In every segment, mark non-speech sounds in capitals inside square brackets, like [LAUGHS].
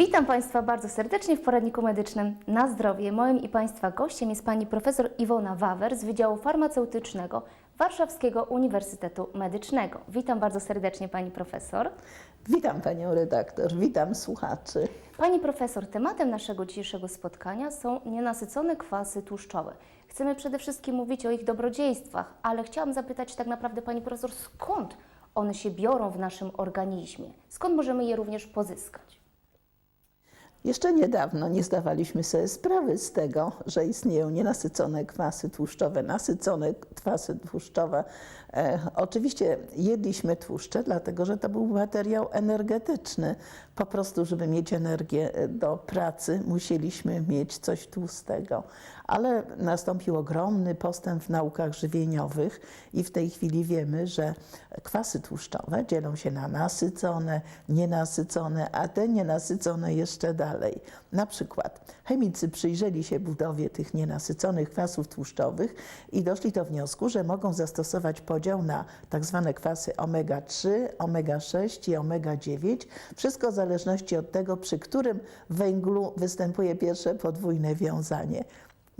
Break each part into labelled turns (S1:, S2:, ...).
S1: Witam Państwa bardzo serdecznie w poradniku medycznym na zdrowie. Moim i Państwa gościem jest pani profesor Iwona Wawer z Wydziału Farmaceutycznego Warszawskiego Uniwersytetu Medycznego. Witam bardzo serdecznie pani profesor.
S2: Witam panią redaktor, witam słuchaczy.
S1: Pani profesor, tematem naszego dzisiejszego spotkania są nienasycone kwasy tłuszczowe. Chcemy przede wszystkim mówić o ich dobrodziejstwach, ale chciałam zapytać tak naprawdę pani profesor, skąd one się biorą w naszym organizmie? Skąd możemy je również pozyskać?
S2: Jeszcze niedawno nie zdawaliśmy sobie sprawy z tego, że istnieją nienasycone kwasy tłuszczowe, nasycone kwasy tłuszczowe. E, oczywiście jedliśmy tłuszcze, dlatego że to był materiał energetyczny. Po prostu, żeby mieć energię e, do pracy, musieliśmy mieć coś tłustego. Ale nastąpił ogromny postęp w naukach żywieniowych i w tej chwili wiemy, że kwasy tłuszczowe dzielą się na nasycone, nienasycone, a te nienasycone jeszcze dalej. Na przykład chemicy przyjrzeli się budowie tych nienasyconych kwasów tłuszczowych i doszli do wniosku, że mogą zastosować podział na tak zwane kwasy omega-3, omega-6 i omega-9. Wszystko w zależności od tego, przy którym węglu występuje pierwsze podwójne wiązanie.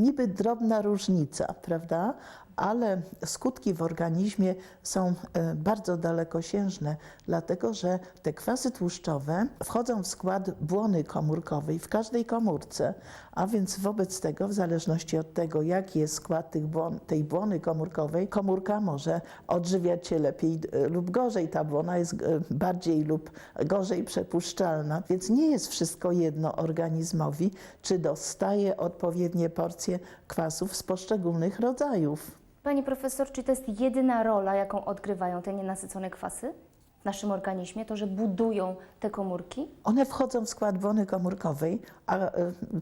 S2: Niby drobna różnica, prawda? Ale skutki w organizmie są e, bardzo dalekosiężne, dlatego że te kwasy tłuszczowe wchodzą w skład błony komórkowej w każdej komórce, a więc wobec tego, w zależności od tego, jaki jest skład błon, tej błony komórkowej, komórka może odżywiać się lepiej e, lub gorzej. Ta błona jest e, bardziej lub gorzej przepuszczalna, więc nie jest wszystko jedno organizmowi, czy dostaje odpowiednie porcje kwasów z poszczególnych rodzajów.
S1: Pani profesor, czy to jest jedyna rola, jaką odgrywają te nienasycone kwasy w naszym organizmie? To, że budują te komórki?
S2: One wchodzą w skład błony komórkowej, a e,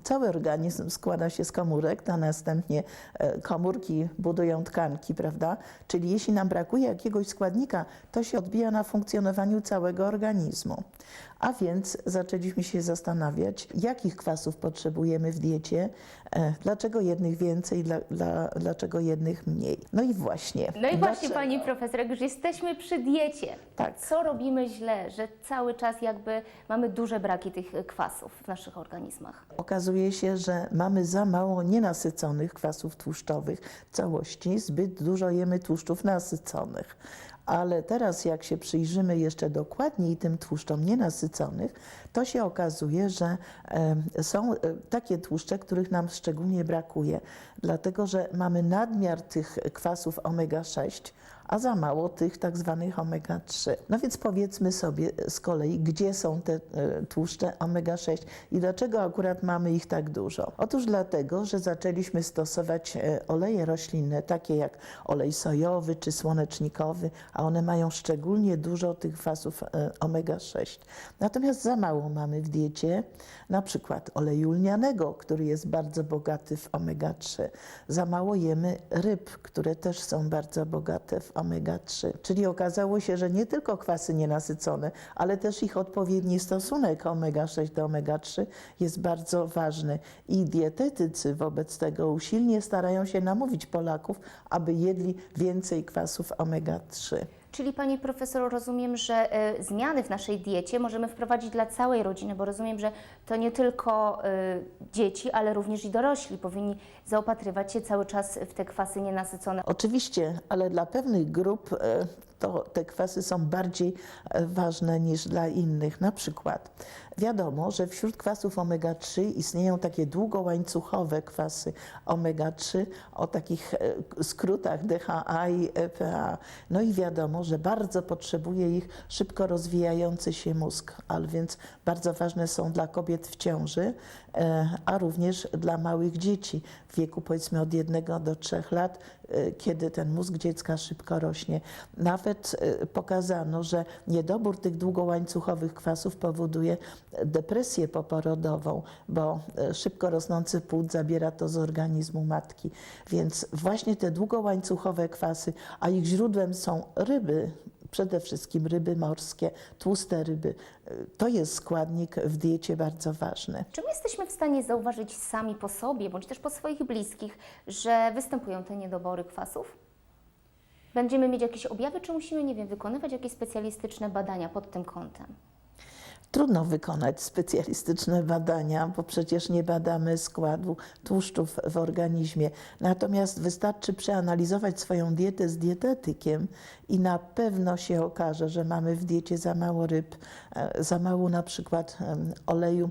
S2: cały organizm składa się z komórek, a następnie e, komórki budują tkanki, prawda? Czyli jeśli nam brakuje jakiegoś składnika, to się odbija na funkcjonowaniu całego organizmu. A więc zaczęliśmy się zastanawiać, jakich kwasów potrzebujemy w diecie, e, dlaczego jednych więcej, dla, dla, dlaczego jednych mniej. No i właśnie.
S1: No i właśnie,
S2: dlaczego?
S1: pani profesor, jak już jesteśmy przy diecie,
S2: Tak.
S1: co robimy źle, że cały czas jakby mamy duże braki tych kwasów w naszych organizmach?
S2: Okazuje się, że mamy za mało nienasyconych kwasów tłuszczowych w całości, zbyt dużo jemy tłuszczów nasyconych. Ale teraz, jak się przyjrzymy jeszcze dokładniej tym tłuszczom nienasyconych, to się okazuje, że są e, takie tłuszcze, których nam szczególnie brakuje, dlatego że mamy nadmiar tych kwasów omega-6, a za mało tych tak zwanych omega-3. No więc powiedzmy sobie z kolei, gdzie są te e, tłuszcze omega-6 i dlaczego akurat mamy ich tak dużo? Otóż dlatego, że zaczęliśmy stosować e, oleje roślinne, takie jak olej sojowy czy słonecznikowy, a one mają szczególnie dużo tych kwasów e, omega-6. Natomiast za mało mamy w diecie na przykład oleju lnianego, który jest bardzo bogaty w omega-3. Za mało jemy ryb, które też są bardzo bogate w omega-3. Czyli okazało się, że nie tylko kwasy nienasycone, ale też ich odpowiedni stosunek omega-6 do omega-3 jest bardzo ważny. I dietetycy wobec tego usilnie starają się namówić Polaków, aby jedli więcej kwasów omega-3.
S1: Czyli pani profesor, rozumiem, że e, zmiany w naszej diecie możemy wprowadzić dla całej rodziny, bo rozumiem, że to nie tylko e, dzieci, ale również i dorośli powinni zaopatrywać się cały czas w te kwasy nienasycone.
S2: Oczywiście, ale dla pewnych grup e, to te kwasy są bardziej e, ważne niż dla innych. Na przykład wiadomo, że wśród kwasów omega-3 istnieją takie długołańcuchowe kwasy omega-3 o takich e, skrótach DHA i EPA. No i wiadomo, że bardzo potrzebuje ich szybko rozwijający się mózg, ale więc bardzo ważne są dla kobiet w ciąży, a również dla małych dzieci w wieku powiedzmy od 1 do 3 lat, e, kiedy ten mózg dziecka szybko rośnie. Nawet e, pokazano, że niedobór tych długołańcuchowych kwasów powoduje depresję poporodową, bo e, szybko rosnący płód zabiera to z organizmu matki. Więc właśnie te długołańcuchowe kwasy, a ich źródłem są ryby, przede wszystkim ryby morskie, tłuste ryby. To jest składnik w diecie bardzo ważny.
S1: Czy my jesteśmy w stanie zauważyć sami po sobie, bądź też po swoich bliskich, że występują te niedobory kwasów? Będziemy mieć jakieś objawy, czy musimy, nie wiem, wykonywać jakieś specjalistyczne badania pod tym kątem?
S2: Trudno wykonać specjalistyczne badania, bo przecież nie badamy składu tłuszczów w organizmie. Natomiast wystarczy przeanalizować swoją dietę z dietetykiem i na pewno się okaże, że mamy w diecie za mało ryb, e, za mało na przykład oleju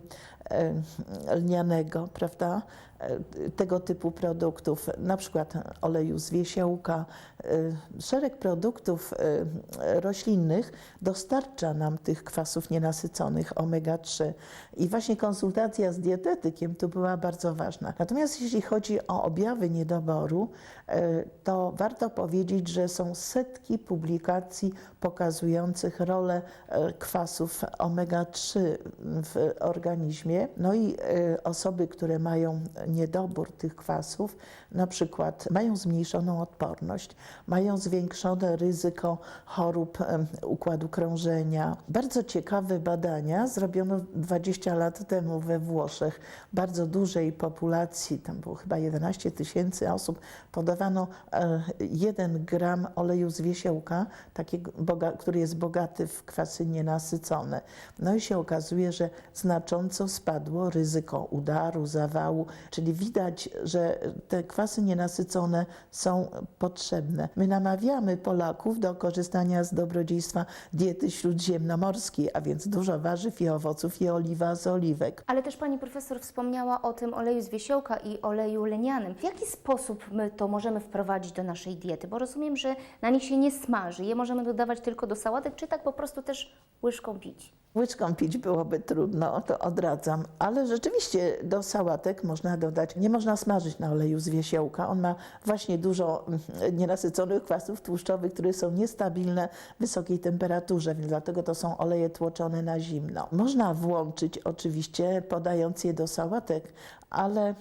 S2: lnianego, prawda? E, Tego typu produktów, na przykład oleju z wiesiołka. E, Szereg produktów e, roślinnych dostarcza nam tych kwasów nienasyconych omega-3 i właśnie konsultacja z dietetykiem tu była bardzo ważna. Natomiast jeśli chodzi o objawy niedoboru, e, to warto powiedzieć, że są setki publikacji pokazujących rolę e, kwasów omega-3 w organizmie. No i e, osoby, które mają niedobór tych kwasów, na przykład mają zmniejszoną odporność, mają zwiększone ryzyko chorób układu krążenia. Bardzo ciekawe badania zrobiono 20 lat temu we Włoszech. Bardzo dużej populacji, tam było chyba 11 tysięcy osób, podawano e, 1 gram oleju z wiesiołka, takiego, który jest bogaty w kwasy nienasycone. No i się okazuje, że znacząco spadło ryzyko udaru, zawału, czyli widać, że te kwasy nienasycone są potrzebne. My namawiamy Polaków do korzystania z dobrodziejstwa diety śródziemnomorskiej, a więc dużo warzyw i owoców i oliwa z oliwek.
S1: Ale też pani profesor wspomniała o tym oleju z wiesiołka i oleju lenianym. W jaki sposób my to możemy wprowadzić do naszej diety? Bo rozumiem, że na nich się nie smaży. Je możemy dodawać tylko do sałatek, czy tak po prostu też łyżką pić.
S2: Łyżką pić byłoby trudno, to odradzam, ale rzeczywiście do sałatek można dodać, nie można smażyć na oleju z wiesiołka. On ma właśnie dużo mm, nienasyconych kwasów tłuszczowych, które są niestabilne w wysokiej temperaturze, więc dlatego to są oleje tłoczone na zimno. Można włączyć oczywiście, podając je do sałatek, ale e,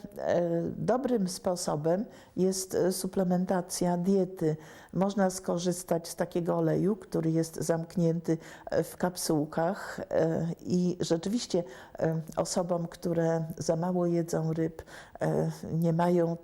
S2: dobrym sposobem jest e, suplementacja diety. Można skorzystać z takiego oleju, który jest zamknięty e, w kapsułkach i rzeczywiście osobom, które za mało jedzą ryb, nie mają e,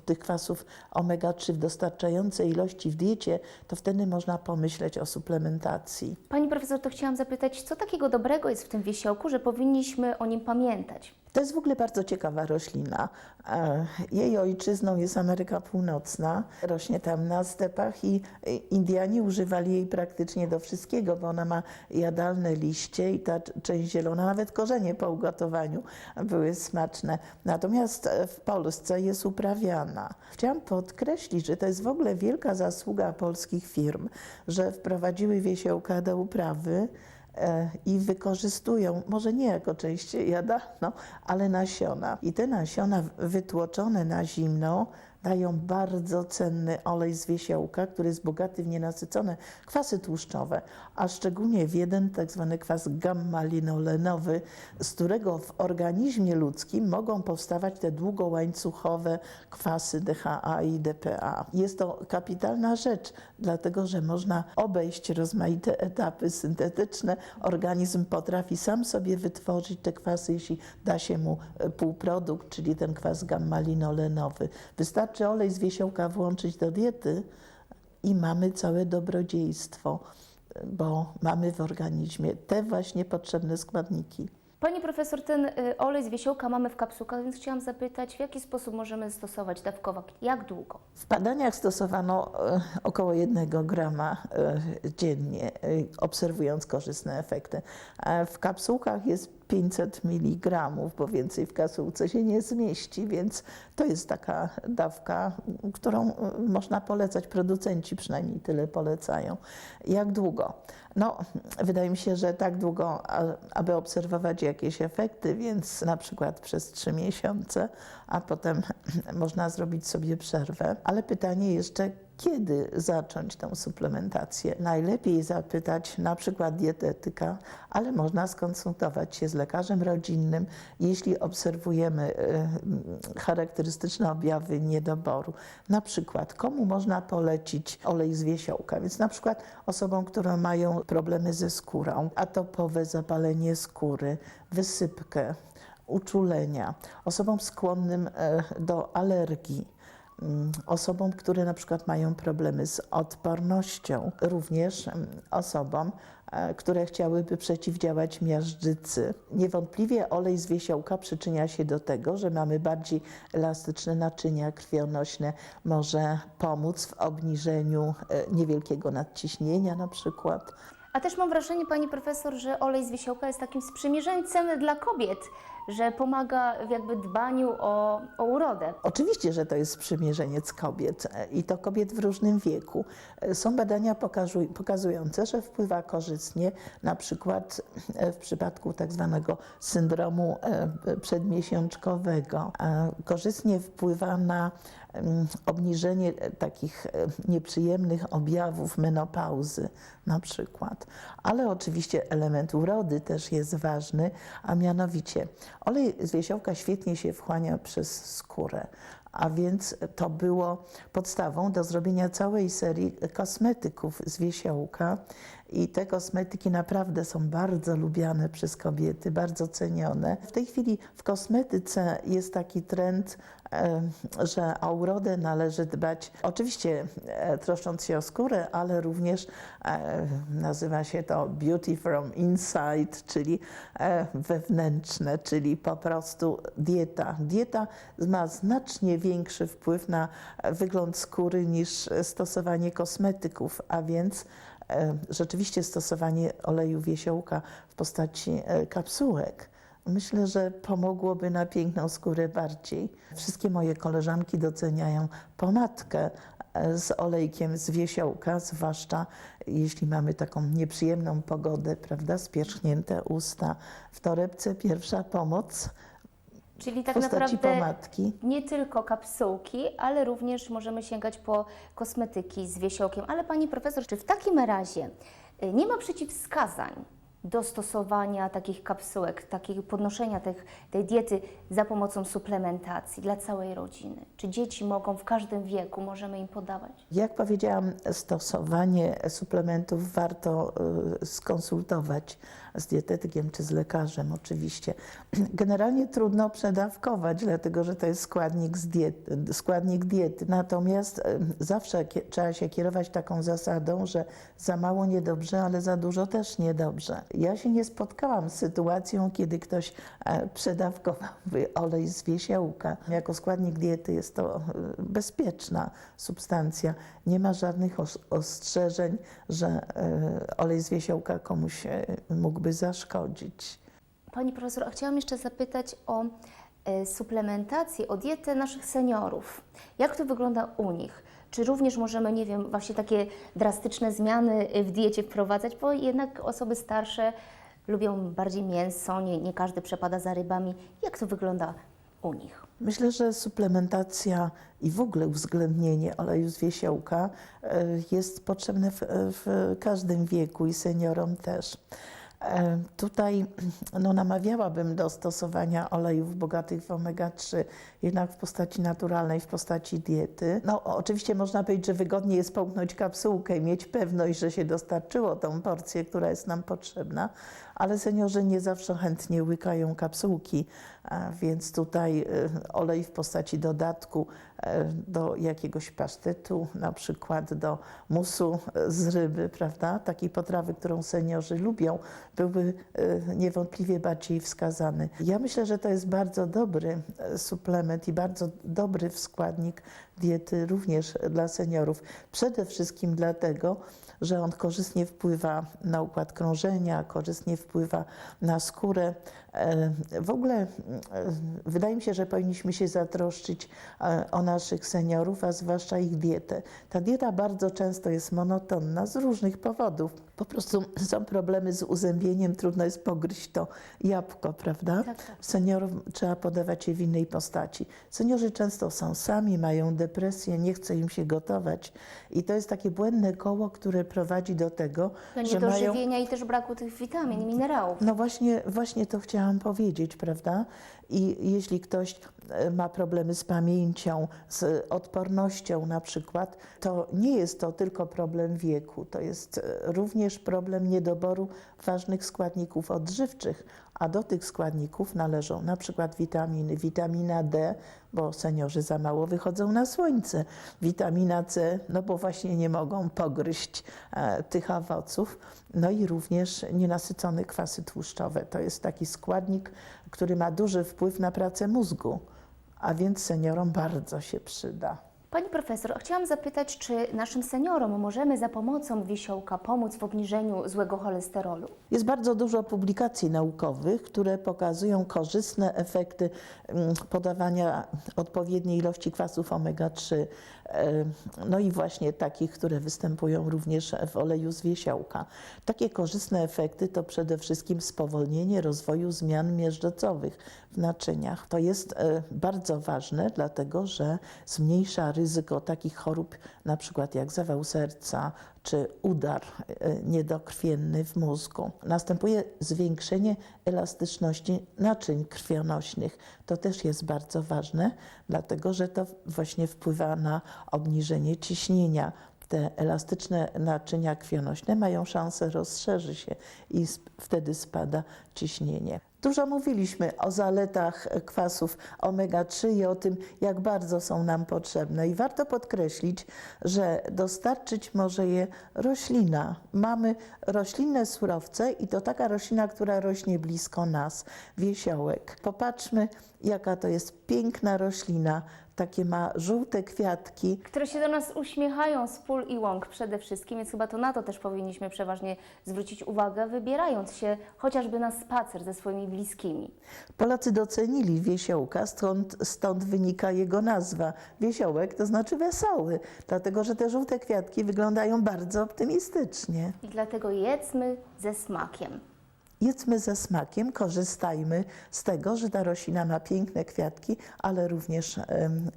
S2: tych kwasów omega-3 w dostarczającej ilości w diecie, to wtedy można pomyśleć o suplementacji.
S1: Pani profesor, to chciałam zapytać, co takiego dobrego jest w tym wiesiołku, że powinniśmy o nim pamiętać?
S2: To jest w ogóle bardzo ciekawa roślina. E, Jej ojczyzną jest Ameryka Północna. Rośnie tam na stepach i Indianie używali jej praktycznie do wszystkiego, bo ona ma jadalne liście i ta część zielona, nawet korzenie po ugotowaniu były smaczne. Natomiast e, w Polsce jest uprawiana. Chciałam podkreślić, że to jest w ogóle wielka zasługa polskich firm, że wprowadziły wiesiołka do uprawy i wykorzystują, może nie jako część jadalną, ale nasiona. I te nasiona wytłoczone na zimno dają bardzo cenny olej z wiesiołka, który jest bogaty w nienasycone kwasy tłuszczowe, a szczególnie w jeden tak zwany kwas gamma-linolenowy, z którego w organizmie ludzkim mogą powstawać te długołańcuchowe kwasy DHA i DPA. Jest to kapitalna rzecz, dlatego że można obejść rozmaite etapy syntetyczne. Organizm potrafi sam sobie wytworzyć te kwasy, jeśli da się mu e, półprodukt, czyli ten kwas gamma-linolenowy. Wystarczy olej z wiesiołka włączyć do diety i mamy całe dobrodziejstwo, bo mamy w organizmie te właśnie potrzebne składniki.
S1: Pani profesor, ten y, olej z wiesiołka mamy w kapsułkach, więc chciałam zapytać, w jaki sposób możemy stosować dawkowo, jak długo?
S2: W badaniach stosowano e, około 1 grama e, dziennie, e, obserwując korzystne efekty. W kapsułkach jest 500 mg, bo więcej w kapsułce się nie zmieści, więc to jest taka dawka, którą można polecać. Producenci przynajmniej tyle polecają. Jak długo? No, wydaje mi się, że tak długo, aby obserwować jakieś efekty, więc na przykład przez trzy miesiące, a potem [CLEARS THROAT] można zrobić sobie przerwę. Ale pytanie jeszcze, kiedy zacząć tę suplementację? Najlepiej zapytać na przykład dietetyka, ale można skonsultować się z lekarzem rodzinnym, jeśli obserwujemy e, charakterystyczne objawy niedoboru. Na przykład, komu można polecić olej z wiesiołka? Więc na przykład osobom, które mają problemy ze skórą, atopowe zapalenie skóry, wysypkę, uczulenia, osobom skłonnym e, do alergii mm, osobom, które na przykład mają problemy z odpornością, również mm, osobom, e, które chciałyby przeciwdziałać miażdżycy. Niewątpliwie olej z wiesiołka przyczynia się do tego, że mamy bardziej elastyczne naczynia krwionośne, może pomóc w obniżeniu e, niewielkiego nadciśnienia na przykład.
S1: A też mam wrażenie, pani profesor, że olej z wiesiołka jest takim sprzymierzeńcem dla kobiet, że pomaga w jakby dbaniu o, o urodę.
S2: Oczywiście, że to jest sprzymierzeniec kobiet e, i to kobiet w różnym wieku. E, Są badania pokazuj- pokazujące, że wpływa korzystnie na przykład e, w przypadku tak zwanego syndromu przedmiesiączkowego. Korzystnie wpływa na obniżenie takich nieprzyjemnych objawów menopauzy na przykład. Ale oczywiście element urody też jest ważny, a mianowicie olej z wiesiołka świetnie się wchłania przez skórę. A więc to było podstawą do zrobienia całej serii kosmetyków z wiesiołka. I te kosmetyki naprawdę są bardzo lubiane przez kobiety, bardzo cenione. W tej chwili w kosmetyce jest taki trend, że o urodę należy dbać, oczywiście e, troszcząc się o skórę, ale również e, nazywa się to beauty from inside, czyli e, wewnętrzne, czyli po prostu dieta. Dieta ma znacznie większy wpływ na wygląd skóry niż stosowanie kosmetyków, a więc e, rzeczywiście stosowanie oleju wiesiołka w postaci e, kapsułek. Myślę, że pomogłoby na piękną skórę bardziej. Wszystkie moje koleżanki doceniają pomadkę e, z olejkiem z wiesiołka, zwłaszcza jeśli mamy taką nieprzyjemną pogodę, prawda, spierzchnięte usta. W torebce pierwsza pomoc
S1: Czyli tak naprawdę
S2: pomadki.
S1: nie tylko kapsułki, ale również możemy sięgać po kosmetyki z wiesiołkiem. Ale pani profesor, czy w takim razie y, nie ma przeciwwskazań do stosowania takich kapsułek, takiego podnoszenia tych, tej diety za pomocą suplementacji dla całej rodziny? Czy dzieci mogą w każdym wieku, możemy im podawać?
S2: Jak powiedziałam, stosowanie suplementów warto y, skonsultować z dietetykiem czy z lekarzem oczywiście. [CLEARS THROAT] Generalnie trudno przedawkować, dlatego że to jest składnik, z diet, składnik diety. Natomiast zawsze trzeba się kierować taką zasadą, że za mało niedobrze, ale za dużo też niedobrze. Ja się nie spotkałam z sytuacją, kiedy ktoś e, przedawkowałby [LAUGHS] olej z wiesiołka. Jako składnik diety jest to y, bezpieczna substancja. Nie ma żadnych os- ostrzeżeń, że e, olej z wiesiołka komuś e, zaszkodzić.
S1: Pani profesor, a chciałam jeszcze zapytać o e, suplementację, o dietę naszych seniorów. Jak to wygląda u nich? Czy również możemy, nie wiem, właśnie takie drastyczne zmiany e, w diecie wprowadzać, bo jednak osoby starsze lubią bardziej mięso, nie, nie każdy przepada za rybami. Jak to wygląda u nich?
S2: Myślę, że suplementacja i w ogóle uwzględnienie oleju z wiesiołka e, jest potrzebne w, w każdym wieku i seniorom też. E, Tutaj no, namawiałabym do stosowania olejów bogatych w omega-3, jednak w postaci naturalnej, w postaci diety. No, oczywiście można powiedzieć, że wygodniej jest połknąć kapsułkę i mieć pewność, że się dostarczyło tą porcję, która jest nam potrzebna, ale seniorzy nie zawsze chętnie łykają kapsułki, a więc tutaj y, olej w postaci dodatku e, do jakiegoś pasztetu, na przykład do musu e, z ryby, prawda? Takiej potrawy, którą seniorzy lubią, byłby niewątpliwie bardziej wskazany. Ja myślę, że to jest bardzo dobry suplement i bardzo dobry składnik diety również dla seniorów. Przede wszystkim dlatego, że on korzystnie wpływa na układ krążenia, korzystnie wpływa na skórę. E, W ogóle e, wydaje mi się, że powinniśmy się zatroszczyć e, o naszych seniorów, a zwłaszcza ich dietę. Ta dieta bardzo często jest monotonna z różnych powodów. Po prostu są problemy z uzębieniem, trudno jest pogryźć to jabłko, prawda?
S1: Tak, tak.
S2: Seniorom trzeba podawać je w innej postaci. Seniorzy często są sami, mają depresję, nie chce im się gotować. I to jest takie błędne koło, które prowadzi do tego, że mają
S1: niedożywienia i też braku tych witamin i minerałów.
S2: no właśnie, właśnie to chciałam powiedzieć, prawda? I jeśli ktoś e, ma problemy z pamięcią, z odpornością na przykład, to nie jest to tylko problem wieku, to jest e, również problem niedoboru ważnych składników odżywczych, a do tych składników należą na przykład witaminy, witamina D, bo seniorzy za mało wychodzą na słońce, witamina C, no bo właśnie nie mogą pogryźć e, tych owoców, no i również nienasycone kwasy tłuszczowe. To jest taki składnik, który ma duży wpływ na pracę mózgu, a więc seniorom bardzo się przyda.
S1: Pani profesor, chciałam zapytać, czy naszym seniorom możemy za pomocą wiesiołka pomóc w obniżeniu złego cholesterolu?
S2: Jest bardzo dużo publikacji naukowych, które pokazują korzystne efekty mm, podawania odpowiedniej ilości kwasów omega-3, e, no i właśnie takich, które występują również w oleju z wiesiołka. Takie korzystne efekty to przede wszystkim spowolnienie rozwoju zmian miażdżocowych w naczyniach. To jest e, bardzo ważne, dlatego że zmniejsza ryzyko takich chorób, na przykład jak zawał serca czy udar e, niedokrwienny w mózgu. Następuje zwiększenie elastyczności naczyń krwionośnych. To też jest bardzo ważne, dlatego że to właśnie wpływa na obniżenie ciśnienia. Te elastyczne naczynia krwionośne mają szansę rozszerzyć się i wtedy spada ciśnienie. Dużo mówiliśmy o zaletach kwasów omega-3 i o tym, jak bardzo są nam potrzebne. I warto podkreślić, że dostarczyć może je roślina. Mamy roślinne surowce i to taka roślina, która rośnie blisko nas, wiesiołek. Popatrzmy, jaka to jest piękna roślina. Takie ma żółte kwiatki,
S1: Które się do nas uśmiechają z pól i łąk przede wszystkim, więc chyba to na to też powinniśmy przeważnie zwrócić uwagę, wybierając się chociażby na spacer ze swoimi bliskimi.
S2: Polacy docenili wiesiołka, stąd, stąd wynika jego nazwa. Wiesiołek to znaczy wesoły, dlatego że te żółte kwiatki wyglądają bardzo optymistycznie.
S1: I dlatego jedzmy ze smakiem.
S2: Jedzmy ze smakiem, korzystajmy z tego, że ta roślina ma piękne kwiatki, ale również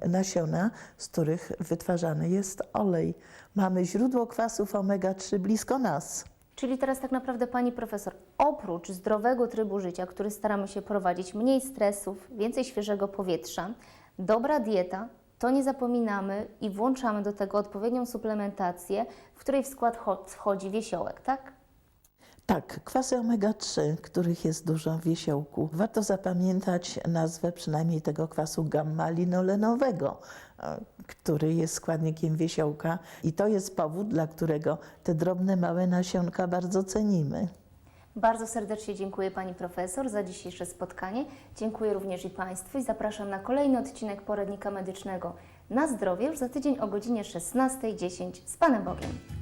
S2: nasiona, z których wytwarzany jest olej. Mamy źródło kwasów omega-3 blisko nas.
S1: Czyli teraz tak naprawdę Pani Profesor, oprócz zdrowego trybu życia, który staramy się prowadzić, mniej stresów, więcej świeżego powietrza, dobra dieta, to nie zapominamy i włączamy do tego odpowiednią suplementację, w której w skład cho- wchodzi wiesiołek, tak?
S2: Tak, kwasy omega-3, których jest dużo w wiesiołku. Warto zapamiętać nazwę przynajmniej tego kwasu gamma-linolenowego, e, który jest składnikiem wiesiołka i to jest powód, dla którego te drobne, małe nasionka bardzo cenimy.
S1: Bardzo serdecznie dziękuję Pani Profesor za dzisiejsze spotkanie. Dziękuję również i Państwu i zapraszam na kolejny odcinek Poradnika Medycznego na zdrowie już za tydzień o godzinie 16.10 z Panem Bogiem.